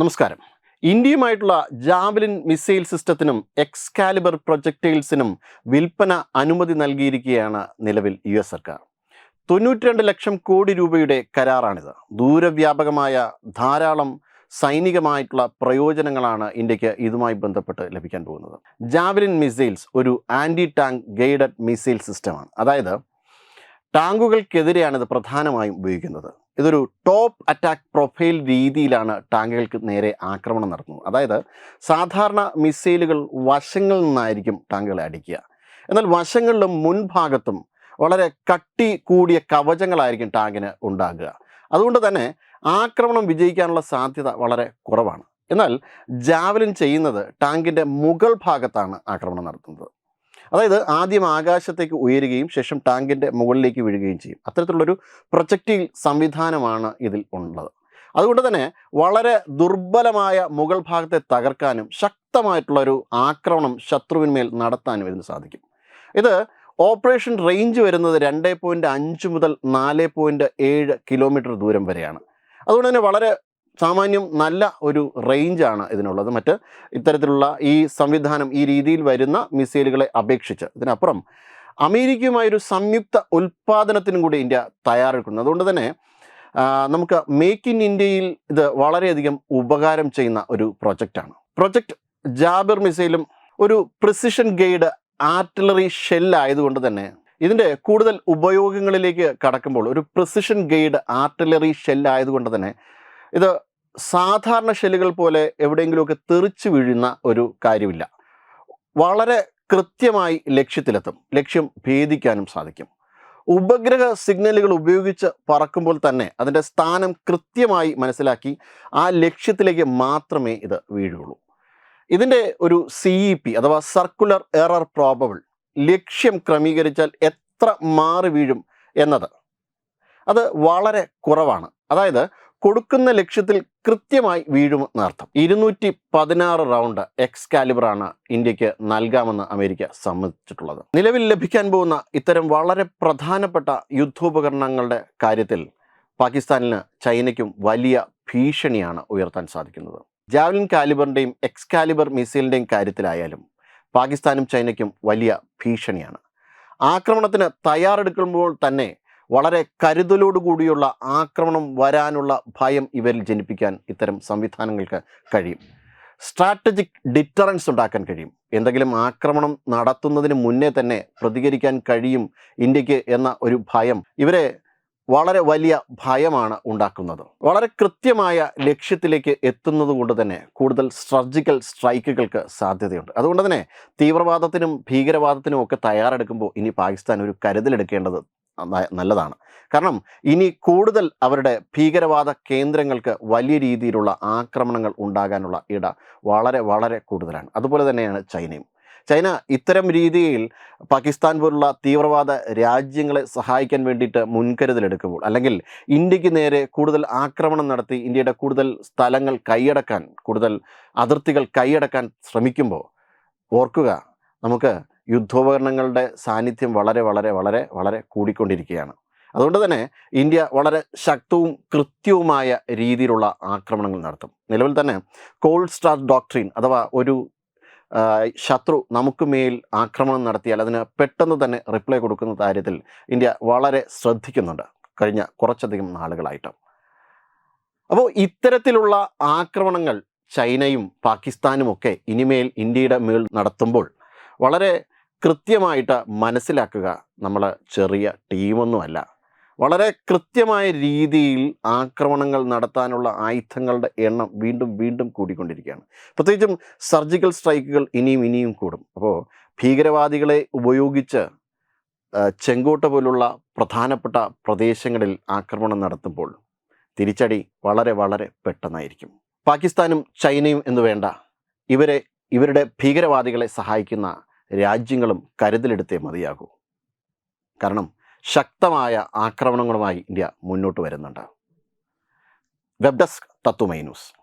നമസ്കാരം. ഇന്ത്യയുമായിട്ടുള്ള javelin missile സിസ്റ്റത്തിനും എക്സ്കാലിബർ പ്രൊജക്ടൈൽസിനും വിൽപ്പന അനുമതി നൽകിയിരിക്കുകയാണ് നിലവിൽ യു എസ് സർക്കാർ. തൊണ്ണൂറ്റിരണ്ട് ലക്ഷം കോടി രൂപയുടെ കരാറാണിത്. ദൂരവ്യാപകമായ ധാരാളം സൈനികമായിട്ടുള്ള പ്രയോജനങ്ങളാണ് ഇന്ത്യയ്ക്ക് ഇതുമായി ബന്ധപ്പെട്ട് ലഭിക്കാൻ പോകുന്നത്. ജാവലിൻ മിസൈൽസ് ഒരു ആന്റി ടാങ്ക് ഗൈഡഡ് മിസൈൽ സിസ്റ്റമാണ്. അതായത് ടാങ്കുകൾക്കെതിരെയാണ് ഇത് പ്രധാനമായും ഉപയോഗിക്കുന്നത്. ഇതൊരു ടോപ്പ് അറ്റാക്ക് പ്രൊഫൈൽ രീതിയിലാണ് ടാങ്കുകൾക്ക് നേരെ ആക്രമണം നടത്തുന്നത് അതായത് സാധാരണ മിസൈലുകൾ വശങ്ങളിൽ നിന്നായിരിക്കും ടാങ്കുകളെ അടിക്കുക. എന്നാൽ വശങ്ങളിലും മുൻഭാഗത്തും വളരെ കട്ടി കൂടിയ കവചങ്ങളായിരിക്കും ടാങ്കിന് ഉണ്ടാകുക. അതുകൊണ്ട് തന്നെ ആക്രമണം വിജയിക്കാനുള്ള സാധ്യത വളരെ കുറവാണ്. എന്നാൽ ജാവലിൻ ചെയ്യുന്നത് ടാങ്കിന്റെ മുകൾ ഭാഗത്താണ് ആക്രമണം നടത്തുന്നത്. അതായത് ആദ്യം ആകാശത്തേക്ക് ഉയരുകയും ശേഷം ടാങ്കിന്റെ മുകളിലേക്ക് വീഴുകയും ചെയ്യും. അത്തരത്തിലുള്ളൊരു പ്രൊജക്റ്റീൽ സംവിധാനമാണ് ഇതിൽ ഉള്ളത്. അതുകൊണ്ട് തന്നെ വളരെ ദുർബലമായ മുകൾ ഭാഗത്തെ തകർക്കാനും ശക്തമായിട്ടുള്ളൊരു ആക്രമണം ശത്രുവിന്മേൽ നടത്താനും ഇതിന് സാധിക്കും. ഇത് ഓപ്പറേഷൻ റേഞ്ച് വരുന്നത് രണ്ട് അഞ്ച് മുതൽ നാല് പോയിന്റ് ഏഴ് കിലോമീറ്റർ ദൂരം വരെയാണ്. അതുകൊണ്ട് തന്നെ വളരെ സാമാന്യം നല്ല ഒരു റേഞ്ചാണ് ഇതിനുള്ളത്. മറ്റ് ഇത്തരത്തിലുള്ള ഈ സംവിധാനം ഈ രീതിയിൽ വരുന്ന മിസൈലുകളെ അപേക്ഷിച്ച് ഇതിനപ്പുറം അമേരിക്കയുമായൊരു സംയുക്ത ഉൽപ്പാദനത്തിനും കൂടി ഇന്ത്യ തയ്യാറെടുക്കുന്നു. അതുകൊണ്ട് തന്നെ നമുക്ക് മേക്ക് ഇൻ ഇന്ത്യയിൽ ഇത് വളരെയധികം ഉപകാരം ചെയ്യുന്ന ഒരു പ്രൊജക്റ്റാണ്. പ്രൊജക്റ്റ് ജാബിർ മിസൈലും ഒരു പ്രിസിഷൻ ഗൈഡ് ആർട്ടിലറി ഷെല്ലായതുകൊണ്ട് തന്നെ ഇതിന്റെ കൂടുതൽ ഉപയോഗങ്ങളിലേക്ക് കടക്കുമ്പോൾ ഒരു പ്രിസിഷൻ ഗൈഡ് ആർട്ടിലറി ഷെല്ലായതുകൊണ്ട് തന്നെ ഇത് സാധാരണ ഷെല്ലുകൾ പോലെ എവിടെയെങ്കിലുമൊക്കെ തെറിച്ചു വീഴുന്ന ഒരു കാര്യമില്ല. വളരെ കൃത്യമായി ലക്ഷ്യത്തിലെത്തും. ലക്ഷ്യം ഭേദിക്കാനും സാധിക്കും. ഉപഗ്രഹ സിഗ്നലുകൾ ഉപയോഗിച്ച് പറക്കുമ്പോൾ തന്നെ അതിന്റെ സ്ഥാനം കൃത്യമായി മനസ്സിലാക്കി ആ ലക്ഷ്യത്തിലേക്ക് മാത്രമേ ഇത് വീഴുകയുള്ളൂ. ഇതിന്റെ ഒരു സി ഇ പി അഥവാ സർക്കുലർ എറർ പ്രോബബിൾ ലക്ഷ്യം ക്രമീകരിച്ചാൽ എത്ര മാറി വീഴും എന്നത്. അത് വളരെ കുറവാണ്. അതായത് കൊടുക്കുന്ന ലക്ഷ്യത്തിൽ കൃത്യമായി വീഴുമെന്നർത്ഥം ഇരുന്നൂറ്റി പതിനാറ് റൗണ്ട് എക്സ് കാലിബറാണ് ഇന്ത്യയ്ക്ക് നൽകാമെന്ന് അമേരിക്ക സമ്മതിച്ചിട്ടുള്ളത്. നിലവിൽ ലഭിക്കാൻ പോകുന്ന ഇത്തരം വളരെ പ്രധാനപ്പെട്ട യുദ്ധോപകരണങ്ങളുടെ കാര്യത്തിൽ പാകിസ്ഥാനിന് ചൈനയ്ക്കും വലിയ ഭീഷണിയാണ് ഉയർത്താൻ സാധിക്കുന്നത്. ജാവലിൻ കാലിബറിന്റെയും എക്സ് കാലിബർ മിസൈലിന്റെയും കാര്യത്തിലായാലും പാകിസ്ഥാനും ചൈനയ്ക്കും വലിയ ഭീഷണിയാണ്. ആക്രമണത്തിന് തയ്യാറെടുക്കുമ്പോൾ തന്നെ വളരെ കരുതലോടുകൂടിയുള്ള ആക്രമണം വരാനുള്ള ഭയം ഇവരിൽ ജനിപ്പിക്കാൻ ഇത്തരം സംവിധാനങ്ങൾക്ക് കഴിയും. സ്ട്രാറ്റജിക് ഡിറ്ററൻസ് ഉണ്ടാക്കാൻ കഴിയും. എന്തെങ്കിലും ആക്രമണം നടത്തുന്നതിന് മുന്നേ തന്നെ പ്രതികരിക്കാൻ കഴിയും ഇന്ത്യയ്ക്ക് എന്ന ഒരു ഭയം ഇവരെ വളരെ വലിയ ഭയമാണ് ഉണ്ടാക്കുന്നത്. വളരെ കൃത്യമായ ലക്ഷ്യത്തിലേക്ക് എത്തുന്നത് കൊണ്ട് തന്നെ കൂടുതൽ സർജിക്കൽ സ്ട്രൈക്കുകൾക്ക് സാധ്യതയുണ്ട്. അതുകൊണ്ട് തന്നെ തീവ്രവാദത്തിനും ഭീകരവാദത്തിനും ഒക്കെ തയ്യാറെടുക്കുമ്പോൾ ഇനി പാകിസ്ഥാൻ ഒരു കരുതലെടുക്കേണ്ടത് നല്ലതാണ്. കാരണം ഇനി കൂടുതൽ അവരുടെ ഭീകരവാദ കേന്ദ്രങ്ങൾക്ക് വലിയ രീതിയിലുള്ള ആക്രമണങ്ങൾ ഉണ്ടാകാനുള്ള ഇട വളരെ വളരെ കൂടുതലാണ്. അതുപോലെ തന്നെയാണ് ചൈനയും. ചൈന ഇത്തരം രീതിയിൽ പാകിസ്ഥാൻ പോലുള്ള തീവ്രവാദ രാജ്യങ്ങളെ സഹായിക്കാൻ വേണ്ടിയിട്ട് മുൻകരുതലെടുക്കുമ്പോൾ അല്ലെങ്കിൽ ഇന്ത്യയ്ക്ക് നേരെ കൂടുതൽ ആക്രമണം നടത്തി ഇന്ത്യയുടെ കൂടുതൽ സ്ഥലങ്ങൾ കൈയടക്കാൻ കൂടുതൽ അതിർത്തികൾ കൈയടക്കാൻ ശ്രമിക്കുമ്പോൾ ഓർക്കുക നമുക്ക് യുദ്ധോപകരണങ്ങളുടെ സാന്നിധ്യം വളരെ വളരെ വളരെ വളരെ കൂടിക്കൊണ്ടിരിക്കുകയാണ്. അതുകൊണ്ട് തന്നെ ഇന്ത്യ വളരെ ശക്തവും കൃത്യവുമായ രീതിയിലുള്ള ആക്രമണങ്ങൾ നടത്തും. നിലവിൽ തന്നെ കോൾഡ് സ്റ്റാർ ഡോക്ട്രീൻ അഥവാ ഒരു ശത്രു നമുക്ക് മേൽ ആക്രമണം നടത്തിയാൽ അതിന് പെട്ടെന്ന് തന്നെ റിപ്ലൈ കൊടുക്കുന്ന കാര്യത്തിൽ ഇന്ത്യ വളരെ ശ്രദ്ധിക്കുന്നുണ്ട് കഴിഞ്ഞ കുറച്ചധികം നാളുകളായിട്ട്. അപ്പോൾ ഇത്തരത്തിലുള്ള ആക്രമണങ്ങൾ ചൈനയും പാകിസ്ഥാനുമൊക്കെ ഇനിമേൽ ഇന്ത്യയുടെ മേൽ നടത്തുമ്പോൾ വളരെ കൃത്യമായിട്ട് മനസ്സിലാക്കുക നമ്മൾ ചെറിയ ടീമൊന്നുമല്ല. വളരെ കൃത്യമായ രീതിയിൽ ആക്രമണങ്ങൾ നടത്താനുള്ള ആയുധങ്ങളുടെ എണ്ണം വീണ്ടും വീണ്ടും കൂടിക്കൊണ്ടിരിക്കുകയാണ്. പ്രത്യേകിച്ചും സർജിക്കൽ സ്ട്രൈക്കുകൾ ഇനിയും ഇനിയും കൂടും. അപ്പോൾ ഭീകരവാദികളെ ഉപയോഗിച്ച് ചെങ്കോട്ട പോലുള്ള പ്രധാനപ്പെട്ട പ്രദേശങ്ങളിൽ ആക്രമണം നടത്തുമ്പോൾ തിരിച്ചടി വളരെ വളരെ പെട്ടെന്നായിരിക്കും. പാകിസ്ഥാനും ചൈനയും എന്ന് വേണ്ട ഇവരെ ഇവരുടെ ഭീകരവാദികളെ സഹായിക്കുന്ന രാജ്യങ്ങളും കരുതലെടുത്തേ മതിയാകൂ. കാരണം ശക്തമായ ആക്രമണങ്ങളുമായി ഇന്ത്യ മുന്നോട്ട് വരുന്നുണ്ട്. Web desk Tatwamayi news.